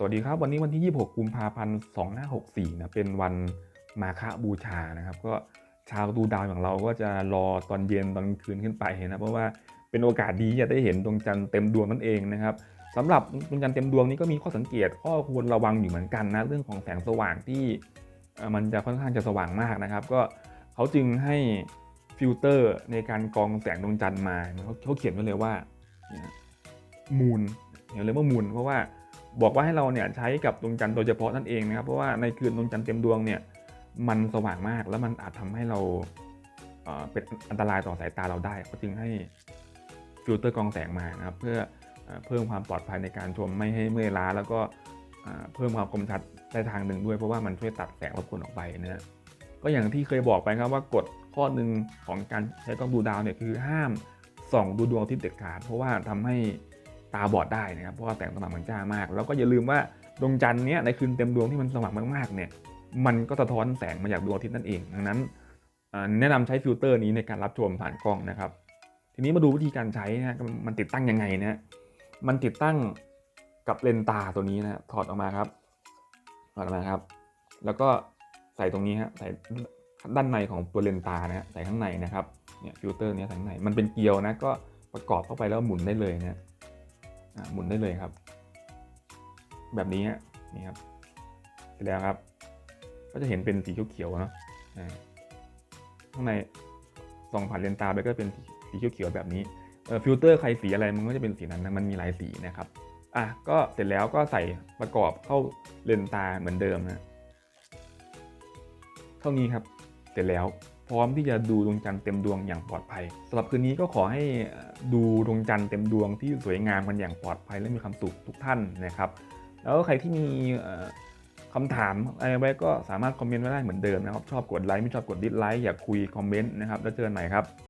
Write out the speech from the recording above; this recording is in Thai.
สวัสดีครับ วันนี้วันที่ 26 กุมภาพันธ์ 2564 นะ เป็นวันมาฆบูชานะครับ ก็ชาวดูดาวอย่างเราก็จะรอตอนเย็นตอนคืนขึ้นไปนะเพราะว่าเป็นโอกาสดีจะได้เห็นดวงจันทร์เต็มดวงนั่นเองนะครับสำหรับดวงจันทร์เต็มดวงนี้ก็มีข้อสังเกตข้อควรระวังอยู่เหมือนกันนะเรื่องของแสงสว่างที่มันจะค่อนข้างจะสว่างมากนะครับ ก็เขาจึงให้ฟิลเตอร์ในการกรองแสงดวงจันทร์มาเขาเขียนไว้เลยว่ามูนเขียนเลยว่ามูนเพราะว่า บอกว่าให้เราเนี่ยใช้กับดวงจันทร์โดยเฉพาะนั่นเองนะครับ เพราะว่าในคืนดวงจันทร์เต็มดวงเนี่ยมันสว่างมากแล้วมันอาจทำให้เราเเป็นอันตรายต่อสายตาเราได้เขาจึงให้ฟิลเตอร์กรองแสงมานะครับ เพื่อเอเพิ่มความปลอดภัยในการชมไม่ให้เมื่อยล้า แล้วก็เเพิ่มความคมชัดได้ทางหนึ่งด้วยเพราะว่ามันช่วยตัดแสงรบกวนออกไปนะก็อย่างที่เคยบอกไปครับว่ากฎข้อหนึ่งของการใช้กล้องดูดาวเนี่ยคือห้ามส่องดูดวงอาทิตย์เด็ดขาดเพราะว่าทำให้ ตาบอดได้นะครับเพราะว่าแสงสว่างมันจ้ามาก แล้วก็อย่าลืมว่าดวงจันทร์เนี้ยในคืนเต็มดวงที่มันสว่างมากๆเนี่ยมันก็สะท้อนแสงมาจากดวงอาทิตย์นั่นเองดังนั้นแนะนำใช้ฟิลเตอร์นี้ในการรับชมผ่านกล้องนะครับ ทีนี้มาดูวิธีการใช้นะมันติดตั้งยังไงนะมันติดตั้งกับเลนตาตัวนี้นะถอดออกมาครับถอดออกมาครับ แล้วก็ใส่ตรงนี้ฮะใส่ด้านในของตัวเลนตานะฮะใส่ข้างในนะครับเนี่ยฟิลเตอร์เนี้ยใส่ข้างในมันเป็นเกลียวนะก็ประกอบเข้าไปแล้วหมุนได้เลยนะ หมุนได้เลยครับ แบบนี้ฮะนี่ครับเสร็จแล้วครับ ก็จะเห็นเป็นสีเขียวๆเนาะข้างในส่องผ่านเลนตาไปก็เป็นสีเขียวๆแบบนี้ฟิลเตอร์ใครสีอะไรมันก็จะเป็นสีนั้นนะมันมีหลายสีนะครับอะก็เสร็จแล้วก็ใส่ประกอบเข้าเลนตาเหมือนเดิมนะเท่านี้ครับ เสร็จแล้ว พร้อมที่จะดูดวงจันทร์เต็มดวงอย่างปลอดภัยสำหรับคืนนี้ก็ขอให้ดูดวงจันทร์เต็มดวงที่สวยงามกันอย่างปลอดภัยและมีความสุขทุกท่านนะครับ แล้วใครที่มีเอ่อคำถามอะไรไว้ก็สามารถคอมเมนต์ไว้ได้เหมือนเดิมนะครับ ชอบกดไลค์ไม่ชอบกดดิสไลค์อยากคุยคอมเมนต์นะครับแล้วเจอกันใหม่ครับ